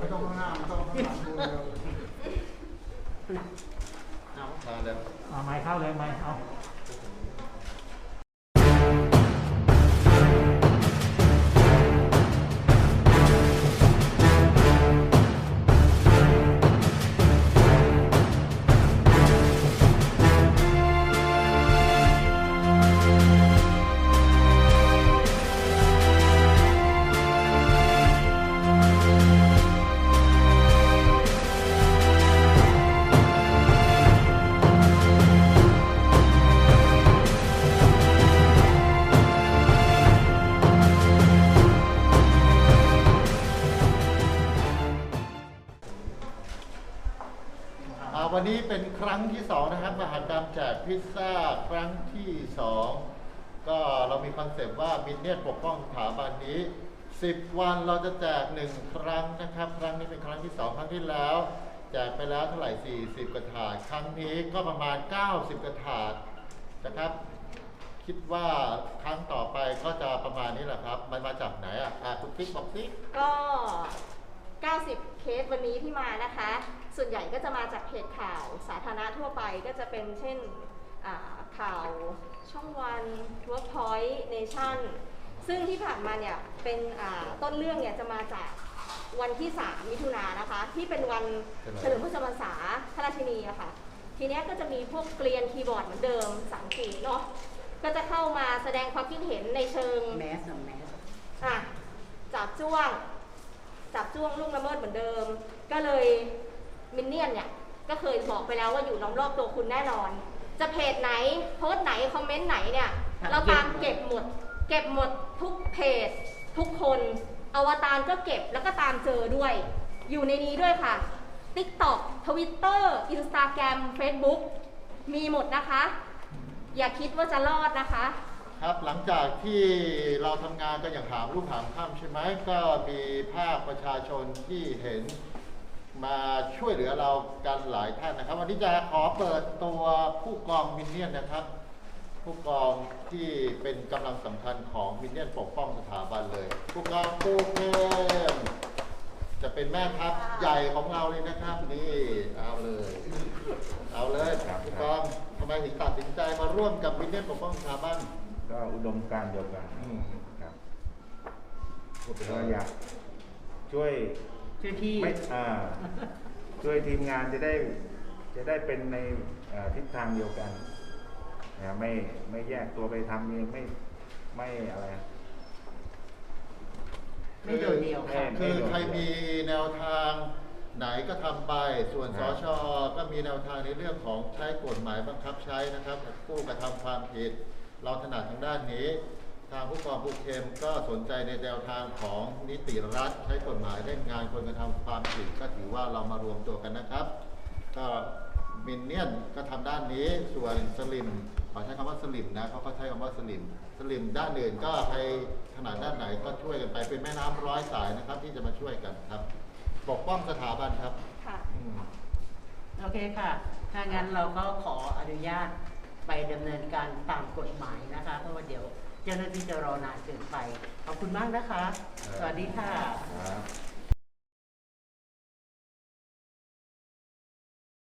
ไม่ต้องข้างหน้าไม่ต้องข้างหลังดูเลยเอามาเลยเอาไม้เข้าเลยไม้เอา วันนี้เป็นครั้งที่สองนะครับมหากรรมแจกพิซซ่าครั้งที่สองก็เรามีคอนเซปต์ว่ามินเนี่ยปกป้องสถาบันนี้ 10 วันเราจะแจกหนึ่งครั้งนะครับ ครั้งนี้เป็นครั้งที่สองครั้งที่แล้วแจกไปแล้วเท่าไหร่ 40 กระถาครั้งนี้ก็ประมาณ 90 กระถาดนะครับ คิดว่าครั้งต่อไปก็จะประมาณนี้แหละครับ มันมาจากไหนอะอะคุณติ๊กบอกสิก็ 90 เคสวันนี้ที่มานะคะ ส่วนใหญ่ก็จะมาจากเพจข่าวสาธารณะทั่วไปก็จะเป็นเช่นอ่าข่าวช่องวันทัวร์พอยต์เนชั่นซึ่งที่ผ่านมาเนี่ยเป็นอ่าต้นเรื่องเนี่ยจะมาจากวันที่ 3 มิถุนายนนะคะ ที่เป็นวันเฉลิมพระชนมพรรษาพระราชินีอะค่ะ ทีเนี้ยก็จะมีพวกเกลียนคีย์บอร์ดเหมือนเดิมสังกีเนาะก็จะเข้ามาแสดงความคิดเห็นในเชิงแมสอะแมสอะจับจ้วง จับจ้วงลุงละเมิดเหมือนเดิม ก็เลยมินเนี่ยนเนี่ยก็เคยบอกไปแล้วว่าอยู่ล้อมรอบตัวคุณแน่นอน จะเพจไหนโพสต์ไหนคอมเมนต์ไหนเนี่ยเราตามเก็บหมด เก็บหมดทุกเพจ ทุกคนอวตารก็เก็บแล้วก็ตามเจอด้วย อยู่ในนี้ด้วยค่ะ TikTok Twitter Instagram Facebook มีหมดนะคะ อย่าคิดว่าจะรอดนะคะ ครับหลังจากที่เราทำงานกันอย่างหามลูกหามค่ำใช่ไหมก็มีภาคประชาชนที่เห็นมาช่วยเหลือเรากันหลายท่านนะครับ วันนี้จะขอเปิดตัวผู้กองมินเนี่ยนนะครับ ผู้กองที่เป็นกำลังสำคัญของมินเนี่ยนปกป้องสถาบันเลย ผู้กองปูเกมจะเป็นแม่ทัพใหญ่ของเราเลยนะครับ นี่เอาเลย เอาเลยผู้กองทำไมถึงตัดสินใจมาร่วมกับมินเนี่ยนปกป้องสถาบัน ก็อุดมการณ์เดียวกันอืมครับพูดไปก็เลยอยากช่วยช่วยพี่ไม่อ่าช่วยทีมงานจะได้จะได้เป็นในเอ่อทิศทางเดียวกันนะไม่ไม่แยกตัวไปทำเองไม่ไม่อะไรไม่โดดเดี่ยวค่ะคือใครมีแนวทางไหนก็ทำไป ส่วนสชก็มีแนวทางในเรื่องของใช้กฎหมายบังคับใช้นะครับผู้กระทำความผิด เราถนัดทางด้านนี้ ทางผู้กองผู้เค็มก็สนใจในแนวทางของนิติรัฐใช้กฎหมายเล่นงานคนกระทำความผิดก็ถือว่าเรามารวมตัวกันนะครับ ก็มินเนี่ยนก็ทำด้านนี้ส่วนสลิมขอใช้คำว่าสลิมนะเขาก็ใช้คำว่าสลิมสลิมด้านอื่นก็ใครถนัดด้านไหนก็ช่วยกันไปเป็นแม่น้ำร้อยสายนะครับ ที่จะมาช่วยกันครับปกป้องสถาบันครับค่ะอืมโอเคค่ะถ้างั้นเราก็ขออนุญาต ไปดำเนินการตามกฎหมายนะคะ เพราะว่าเดี๋ยวเจ้าหน้าที่จะรอนานเกินไป ขอบคุณมากนะคะ สวัสดีค่ะ ครับ